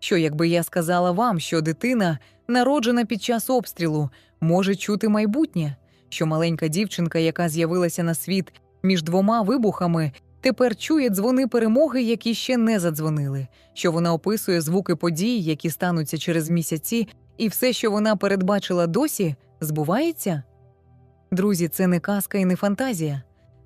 Що, якби я сказала вам, що дитина, народжена під час обстрілу, може чути майбутнє, що маленька дівчинка, яка з'явилася на світ між двома вибухами, тепер чує дзвони перемоги, які ще не задзвонили, що вона описує звуки подій, які стануться через місяці, і все, що вона передбачила досі, збувається? Друзі, це не казка і не фантазія.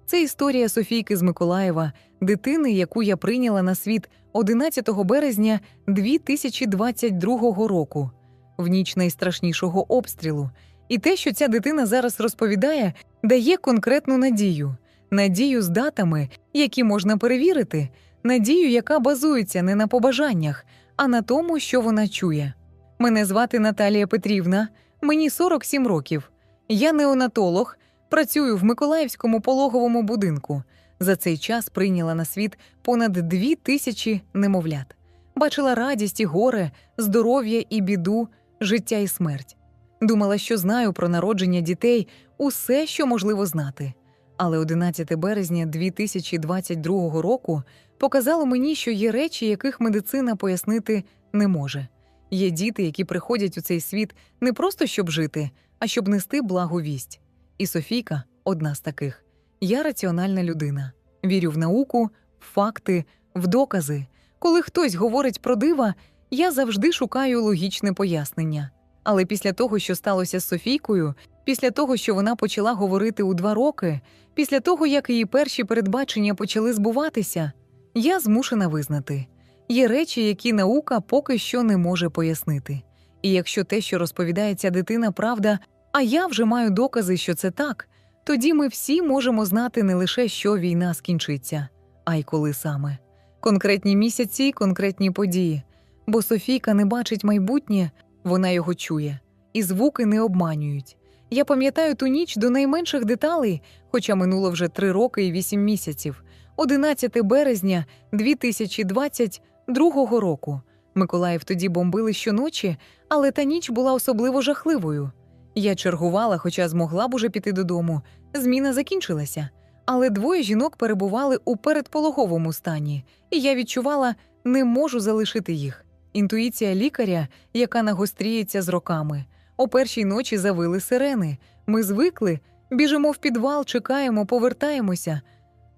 Це історія Софійки з Миколаєва, дитини, яку я прийняла на світ 11 березня 2022 року, в ніч найстрашнішого обстрілу. І те, що ця дитина зараз розповідає, дає конкретну надію, надію з датами, які можна перевірити, надію, яка базується не на побажаннях, а на тому, що вона чує. Мене звати Наталія Петрівна, мені 47 років. Я неонатолог, працюю в Миколаївському пологовому будинку. За цей час прийняла на світ понад дві тисячі немовлят. Бачила радість і горе, здоров'я і біду, життя і смерть. Думала, що знаю про народження дітей усе, що можливо знати. Але 11 березня 2022 року показало мені, що є речі, яких медицина пояснити не може. Є діти, які приходять у цей світ не просто щоб жити, а щоб нести благу вість. І Софійка одна з таких. Я раціональна людина. Вірю в науку, в факти, в докази. Коли хтось говорить про дива, я завжди шукаю логічне пояснення. Але після того, що сталося з Софійкою, після того, що вона почала говорити у два роки, після того, як її перші передбачення почали збуватися, я змушена визнати є речі, які наука поки що не може пояснити. І якщо те, що розповідає ця дитина, правда, а я вже маю докази, що це так, тоді ми всі можемо знати не лише, що війна скінчиться, а й коли саме. Конкретні місяці, конкретні події. Бо Софійка не бачить майбутнє, вона його чує, і звуки не обманюють. Я пам'ятаю ту ніч до найменших деталей, хоча минуло вже три роки і вісім місяців, 11 березня 2022 року. Миколаїв тоді бомбили щоночі, але та ніч була особливо жахливою. Я чергувала, хоча змогла б уже піти додому. Зміна закінчилася, але двоє жінок перебували у передпологовому стані, і я відчувала, не можу залишити їх. Інтуїція лікаря, яка нагостріється з роками. О першій ночі завили сирени. Ми звикли, біжимо в підвал, чекаємо, повертаємося.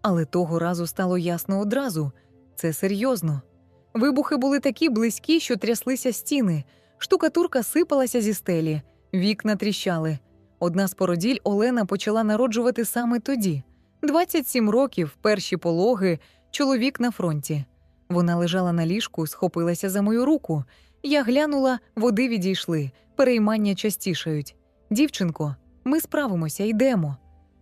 Але того разу стало ясно одразу це серйозно. Вибухи були такі близькі, що тряслися стіни, штукатурка сипалася зі стелі, вікна тріщали. Одна з породіль Олена почала народжувати саме тоді. 27 років, перші пологи, чоловік на фронті. Вона лежала на ліжку, схопилася за мою руку. Я глянула, води відійшли, переймання частішають. Дівчинко, ми справимося, йдемо.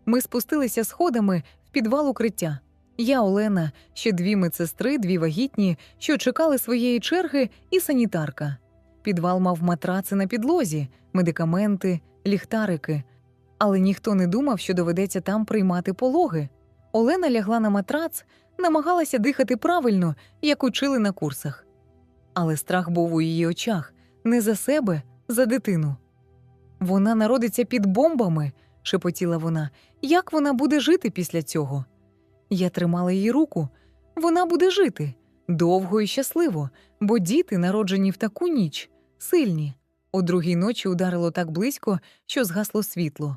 Ми спустилися сходами в підвал укриття. Я, Олена, ще дві медсестри, дві вагітні, що чекали своєї черги, і санітарка. Підвал мав матраци на підлозі, медикаменти, ліхтарики. Але ніхто не думав, що доведеться там приймати пологи. Олена лягла на матрац, намагалася дихати правильно, як учили на курсах. Але страх був у її очах не за себе, за дитину. Вона народиться під бомбами, шепотіла вона. Як вона буде жити після цього? Я тримала її руку. Вона буде жити довго і щасливо, бо діти, народжені в таку ніч, сильні. О другій ночі ударило так близько, що згасло світло.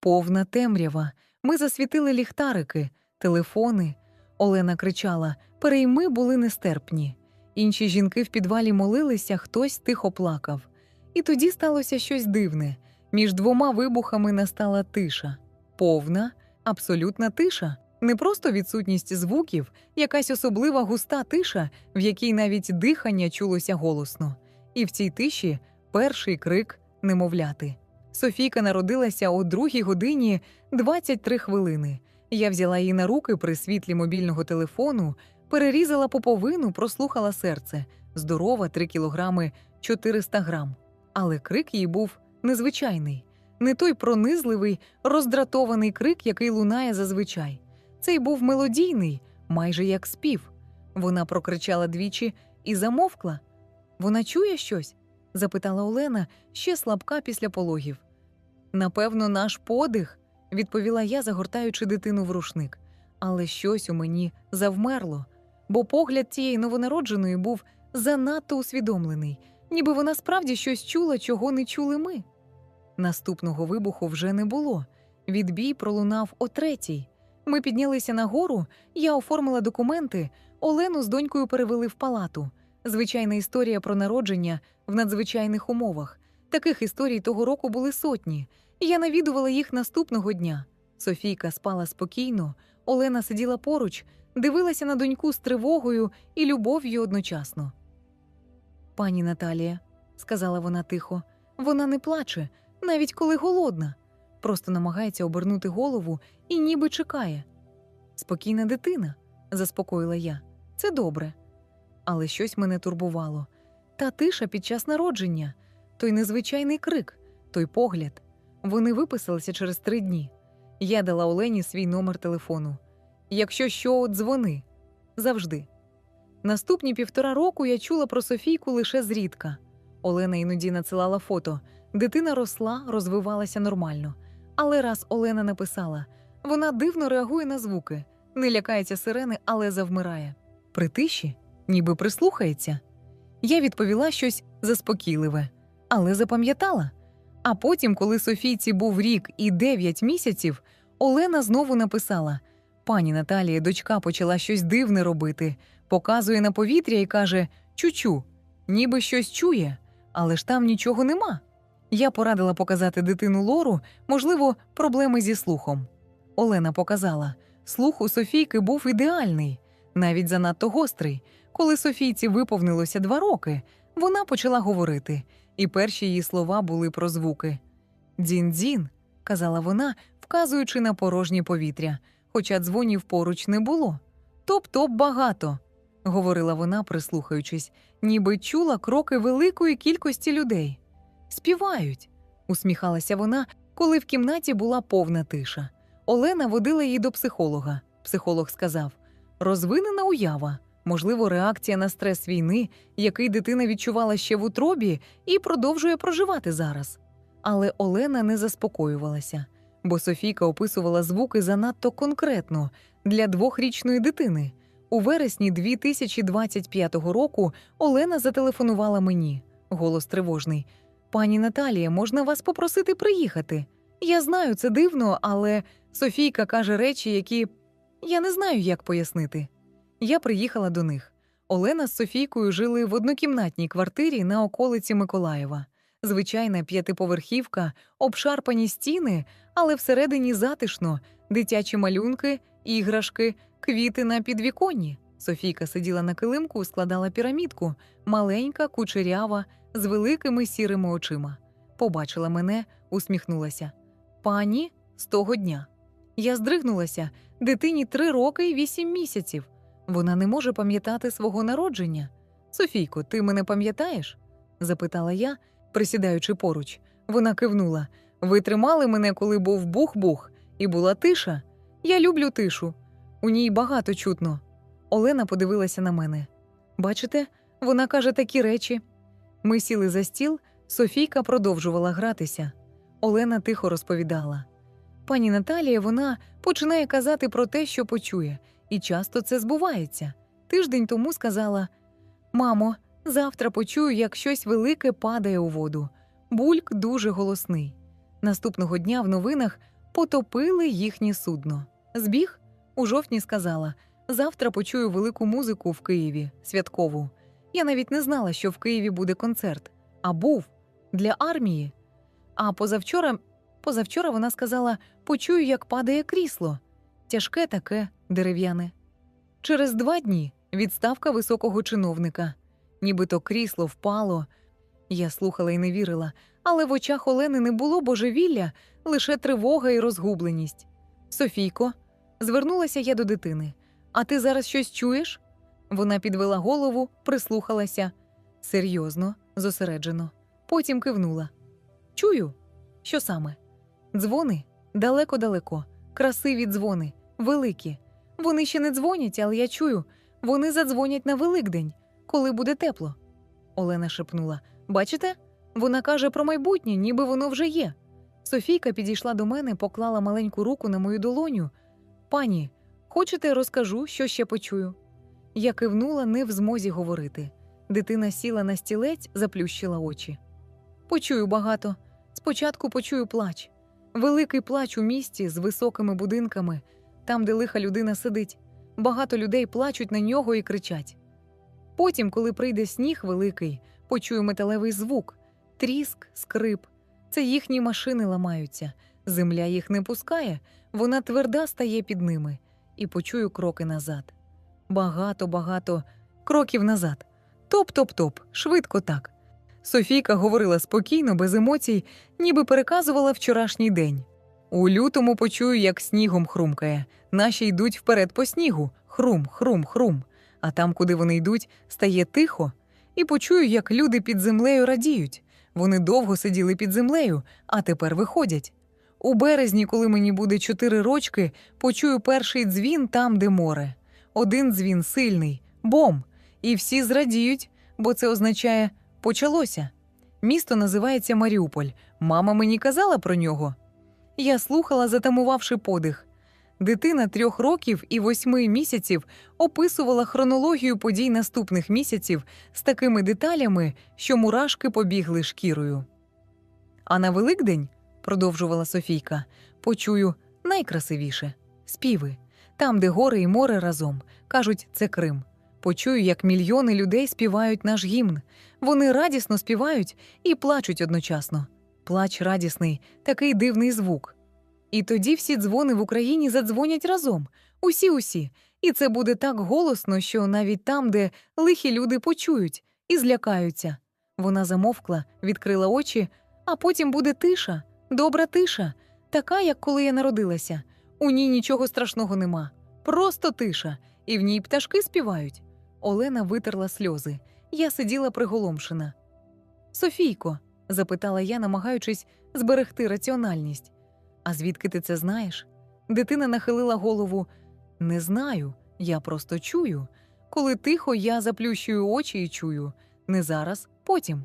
Повна темрява. Ми засвітили ліхтарики, телефони. Олена кричала: Перейми були нестерпні. Інші жінки в підвалі молилися, хтось тихо плакав. І тоді сталося щось дивне. Між двома вибухами настала тиша, повна, абсолютна тиша, не просто відсутність звуків, якась особлива густа тиша, в якій навіть дихання чулося голосно. І в цій тиші перший крик немовляти. Софійка народилася о другій годині 23 хвилини. Я взяла її на руки при світлі мобільного телефону, перерізала поповину, прослухала серце здорова 3 кілограми 400 грам. Але крик її був незвичайний, не той пронизливий, роздратований крик, який лунає зазвичай. Цей був мелодійний, майже як спів. Вона прокричала двічі і замовкла. Вона чує щось? запитала Олена, ще слабка після пологів. Напевно, наш подих, відповіла я, загортаючи дитину в рушник. Але щось у мені завмерло, бо погляд цієї новонародженої був занадто усвідомлений, ніби вона справді щось чула, чого не чули ми. Наступного вибуху вже не було. Відбій пролунав о третій. Ми піднялися нагору, я оформила документи, Олену з донькою перевели в палату. Звичайна історія про народження в надзвичайних умовах. Таких історій того року були сотні. Я навідувала їх наступного дня. Софійка спала спокійно, Олена сиділа поруч, дивилася на доньку з тривогою і любов'ю одночасно. Пані Наталія, сказала вона тихо, вона не плаче, навіть коли голодна, просто намагається обернути голову і ніби чекає. Спокійна дитина, заспокоїла я. Це добре. Але щось мене турбувало. Та тиша під час народження, той незвичайний крик, той погляд. Вони виписалися через три дні. Я дала Олені свій номер телефону. Якщо що, дзвони. Завжди. Наступні півтора року я чула про Софійку лише зрідка. Олена іноді надсилала фото. Дитина росла, розвивалася нормально. Але раз Олена написала, вона дивно реагує на звуки, не лякається сирени, але завмирає. При тиші, ніби прислухається. Я відповіла щось заспокійливе, але запам'ятала. А потім, коли Софійці був рік і дев'ять місяців, Олена знову написала: Пані Наталія, дочка почала щось дивне робити, показує на повітря і каже: Чучу, ніби щось чує, але ж там нічого нема. Я порадила показати дитину Лору, можливо, проблеми зі слухом. Олена показала: слух у Софійки був ідеальний, навіть занадто гострий. Коли Софійці виповнилося два роки, вона почала говорити, і перші її слова були про звуки. Дзін-дзін, казала вона, вказуючи на порожнє повітря, хоча дзвонів поруч не було. Топ-топ багато, говорила вона, прислухаючись, ніби чула кроки великої кількості людей. Співають, усміхалася вона, коли в кімнаті була повна тиша. Олена водила її до психолога. Психолог сказав: розвинена уява, можливо, реакція на стрес війни, який дитина відчувала ще в утробі і продовжує проживати зараз. Але Олена не заспокоювалася, бо Софійка описувала звуки занадто конкретно для двохрічної дитини. У вересні 2025 року Олена зателефонувала мені. Голос тривожний. Пані Наталія, можна вас попросити приїхати? Я знаю, це дивно, але Софійка каже речі, які я не знаю, як пояснити. Я приїхала до них. Олена з Софійкою жили в однокімнатній квартирі на околиці Миколаєва. Звичайна п'ятиповерхівка, обшарпані стіни, але всередині затишно, дитячі малюнки, іграшки, квіти на підвіконні. Софійка сиділа на килимку, складала пірамідку, маленька, кучерява, з великими сірими очима. Побачила мене, усміхнулася. Пані з того дня. Я здригнулася дитині три роки і вісім місяців. Вона не може пам'ятати свого народження. Софійко, ти мене пам'ятаєш? запитала я, присідаючи поруч. Вона кивнула. Ви тримали мене, коли був бух-бух, і була тиша. Я люблю тишу. У ній багато чутно. Олена подивилася на мене. Бачите, вона каже такі речі. Ми сіли за стіл, Софійка продовжувала гратися. Олена тихо розповідала. Пані Наталія, вона починає казати про те, що почує, і часто це збувається. Тиждень тому сказала: Мамо, завтра почую, як щось велике падає у воду. Бульк дуже голосний. Наступного дня в новинах потопили їхнє судно. Збіг у жовтні сказала: завтра почую велику музику в Києві, святкову. Я навіть не знала, що в Києві буде концерт, а був для армії. А позавчора, позавчора вона сказала: почую, як падає крісло. Тяжке таке, дерев'яне. Через два дні відставка високого чиновника. Нібито крісло впало. Я слухала і не вірила, але в очах Олени не було божевілля, лише тривога і розгубленість. Софійко, звернулася я до дитини. А ти зараз щось чуєш? Вона підвела голову, прислухалася серйозно, зосереджено. Потім кивнула. Чую, що саме? Дзвони далеко-далеко, красиві дзвони, великі. Вони ще не дзвонять, але я чую. Вони задзвонять на Великдень, коли буде тепло. Олена шепнула. Бачите? Вона каже про майбутнє, ніби воно вже є. Софійка підійшла до мене, поклала маленьку руку на мою долоню. Пані, хочете, розкажу, що ще почую? Я кивнула не в змозі говорити. Дитина сіла на стілець, заплющила очі. Почую багато. Спочатку почую плач. Великий плач у місті з високими будинками, там, де лиха людина сидить. Багато людей плачуть на нього і кричать. Потім, коли прийде сніг великий, почую металевий звук, тріск, скрип. Це їхні машини ламаються. Земля їх не пускає, вона тверда стає під ними, і почую кроки назад. Багато, багато кроків назад. Топ-топ-топ, швидко так. Софійка говорила спокійно, без емоцій, ніби переказувала вчорашній день. У лютому почую, як снігом хрумкає. Наші йдуть вперед по снігу. Хрум, хрум, хрум. А там, куди вони йдуть, стає тихо, і почую, як люди під землею радіють. Вони довго сиділи під землею, а тепер виходять. У березні, коли мені буде чотири рочки, почую перший дзвін там, де море. Один дзвін сильний, бом. І всі зрадіють, бо це означає почалося. Місто називається Маріуполь. Мама мені казала про нього. Я слухала, затамувавши подих. Дитина трьох років і восьми місяців описувала хронологію подій наступних місяців з такими деталями, що мурашки побігли шкірою. А на Великдень, продовжувала Софійка, почую найкрасивіше співи. Там, де гори і море разом, кажуть, це Крим. Почую, як мільйони людей співають наш гімн. Вони радісно співають і плачуть одночасно. Плач радісний, такий дивний звук. І тоді всі дзвони в Україні задзвонять разом, усі усі. І це буде так голосно, що навіть там, де лихі люди почують і злякаються. Вона замовкла, відкрила очі, а потім буде тиша, добра тиша, така, як коли я народилася. У ній нічого страшного нема. Просто тиша, і в ній пташки співають. Олена витерла сльози. Я сиділа приголомшена. Софійко, запитала я, намагаючись зберегти раціональність. А звідки ти це знаєш? Дитина нахилила голову. Не знаю, я просто чую. Коли тихо, я заплющую очі і чую. Не зараз, потім.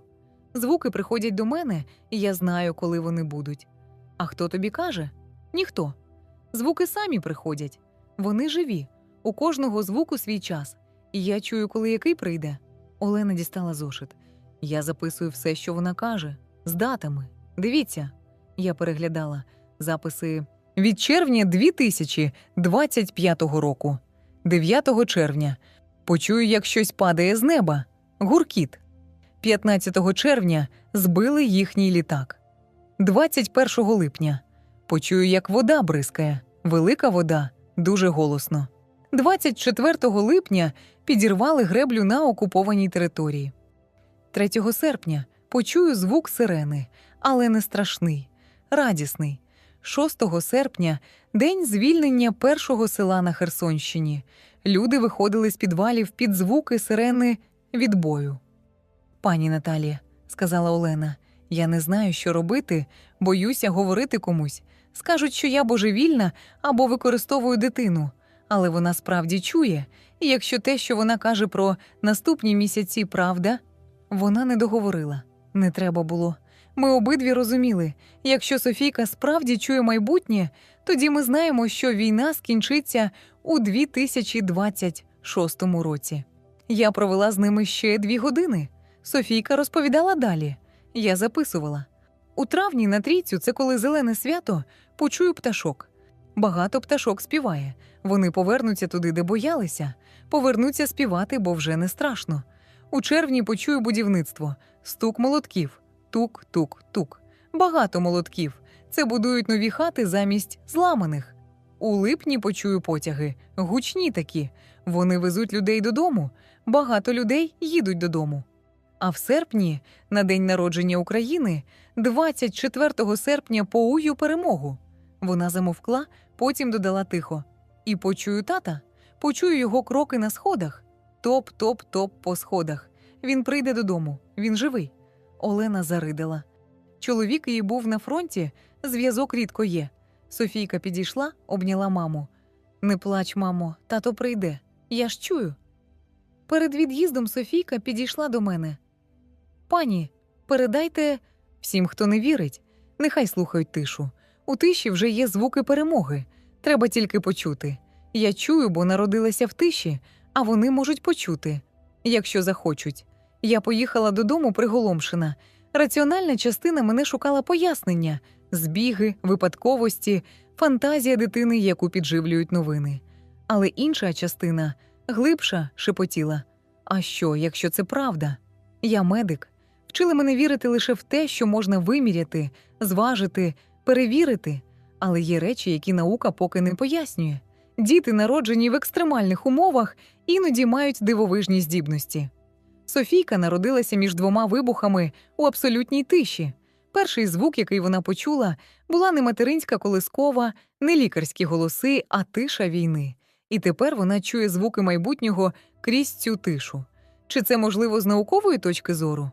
Звуки приходять до мене, і я знаю, коли вони будуть. А хто тобі каже? Ніхто. Звуки самі приходять. Вони живі. У кожного звуку свій час. І я чую, коли який прийде. Олена дістала зошит. Я записую все, що вона каже, з датами. Дивіться, я переглядала записи від червня 2025 року, 9 червня. Почую, як щось падає з неба. Гуркіт. 15 червня збили їхній літак. 21 липня. Почую, як вода бризкає. Велика вода, дуже голосно. 24 липня підірвали греблю на окупованій території. 3 серпня почую звук сирени, але не страшний, радісний. 6 серпня день звільнення першого села на Херсонщині. Люди виходили з підвалів під звуки сирени від бою. Пані Наталія, сказала Олена, я не знаю, що робити, боюся говорити комусь. Скажуть, що я божевільна або використовую дитину, але вона справді чує, і якщо те, що вона каже про наступні місяці, правда, вона не договорила. Не треба було. Ми обидві розуміли, якщо Софійка справді чує майбутнє, тоді ми знаємо, що війна скінчиться у 2026 році. Я провела з ними ще дві години. Софійка розповідала далі. Я записувала. У травні на трійцю, це коли зелене свято, почую пташок. Багато пташок співає. Вони повернуться туди, де боялися, повернуться співати, бо вже не страшно. У червні почую будівництво, стук молотків, тук-тук-тук. Багато молотків. Це будують нові хати замість зламаних. У липні почую потяги, гучні такі. Вони везуть людей додому. Багато людей їдуть додому. А в серпні, на день народження України, 24 серпня поую перемогу. Вона замовкла, потім додала тихо. І почую тата, почую його кроки на сходах. Топ-топ-топ по сходах. Він прийде додому, він живий. Олена заридала. Чоловік її був на фронті, зв'язок рідко є. Софійка підійшла, обняла маму. Не плач, мамо, тато прийде. Я ж чую. Перед від'їздом Софійка підійшла до мене. Пані, передайте всім, хто не вірить, нехай слухають тишу. У тиші вже є звуки перемоги. Треба тільки почути. Я чую, бо народилася в тиші, а вони можуть почути, якщо захочуть. Я поїхала додому приголомшена. Раціональна частина мене шукала пояснення, збіги, випадковості, фантазія дитини, яку підживлюють новини. Але інша частина, глибша, шепотіла. А що, якщо це правда? Я медик. Вчили мене вірити лише в те, що можна виміряти, зважити, перевірити. Але є речі, які наука поки не пояснює. Діти, народжені в екстремальних умовах, іноді мають дивовижні здібності. Софійка народилася між двома вибухами у абсолютній тиші. Перший звук, який вона почула, була не материнська колискова, не лікарські голоси, а тиша війни. І тепер вона чує звуки майбутнього крізь цю тишу. Чи це можливо з наукової точки зору?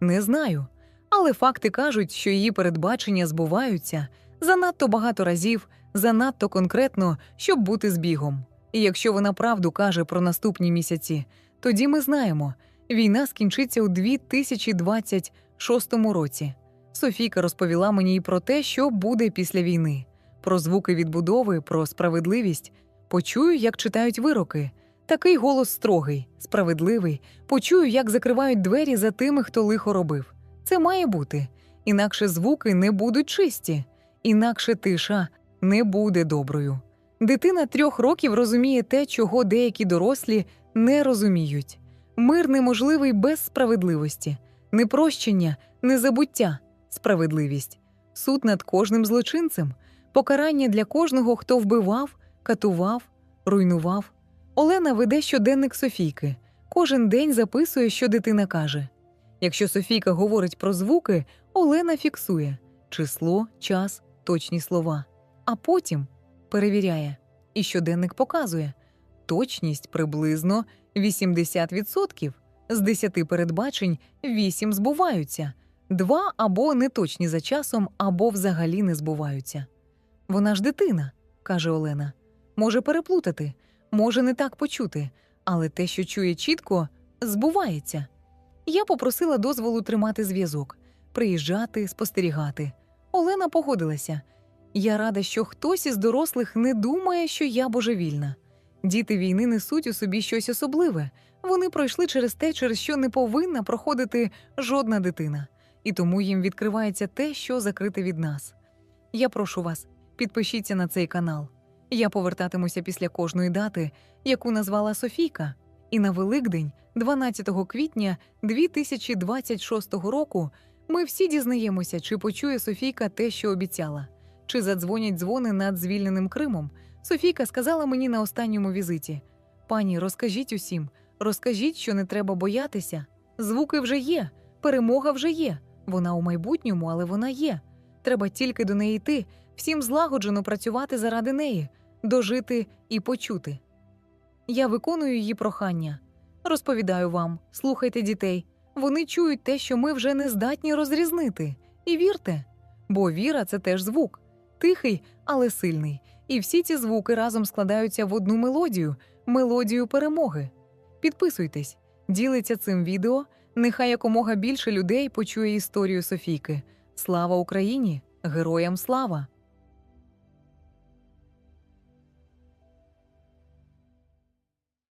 Не знаю. Але факти кажуть, що її передбачення збуваються занадто багато разів, занадто конкретно, щоб бути збігом. І якщо вона правду каже про наступні місяці, тоді ми знаємо, війна скінчиться у 2026 році. Софійка розповіла мені і про те, що буде після війни, про звуки відбудови, про справедливість. Почую, як читають вироки. Такий голос строгий, справедливий. Почую, як закривають двері за тими, хто лихо робив. Це має бути. Інакше звуки не будуть чисті, інакше тиша не буде доброю. Дитина трьох років розуміє те, чого деякі дорослі не розуміють. Мир неможливий без справедливості, непрощення, незабуття, справедливість, суд над кожним злочинцем, покарання для кожного, хто вбивав, катував, руйнував. Олена веде щоденник Софійки. Кожен день записує, що дитина каже. Якщо Софійка говорить про звуки, Олена фіксує число, час, точні слова, а потім перевіряє. І щоденник показує точність приблизно 80%. З 10 передбачень 8 збуваються, 2 або неточні за часом, або взагалі не збуваються. Вона ж дитина, каже Олена. Може переплутати, може не так почути, але те, що чує чітко, збувається. Я попросила дозволу тримати зв'язок, приїжджати, спостерігати. Олена погодилася. Я рада, що хтось із дорослих не думає, що я божевільна. Діти війни несуть у собі щось особливе. Вони пройшли через те, через що не повинна проходити жодна дитина, і тому їм відкривається те, що закрите від нас. Я прошу вас, підпишіться на цей канал. Я повертатимуся після кожної дати, яку назвала Софійка, і на Великдень, 12 квітня 2026 року, ми всі дізнаємося, чи почує Софійка те, що обіцяла, чи задзвонять дзвони над звільненим Кримом. Софійка сказала мені на останньому візиті: пані, розкажіть усім, розкажіть, що не треба боятися. Звуки вже є, перемога вже є. Вона у майбутньому, але вона є. Треба тільки до неї йти, всім злагоджено працювати заради неї, дожити і почути. Я виконую її прохання. Розповідаю вам, слухайте дітей. Вони чують те, що ми вже не здатні розрізнити. І вірте, бо віра це теж звук, тихий, але сильний. І всі ці звуки разом складаються в одну мелодію мелодію перемоги. Підписуйтесь, ділиться цим відео. Нехай якомога більше людей почує історію Софійки. Слава Україні! Героям слава!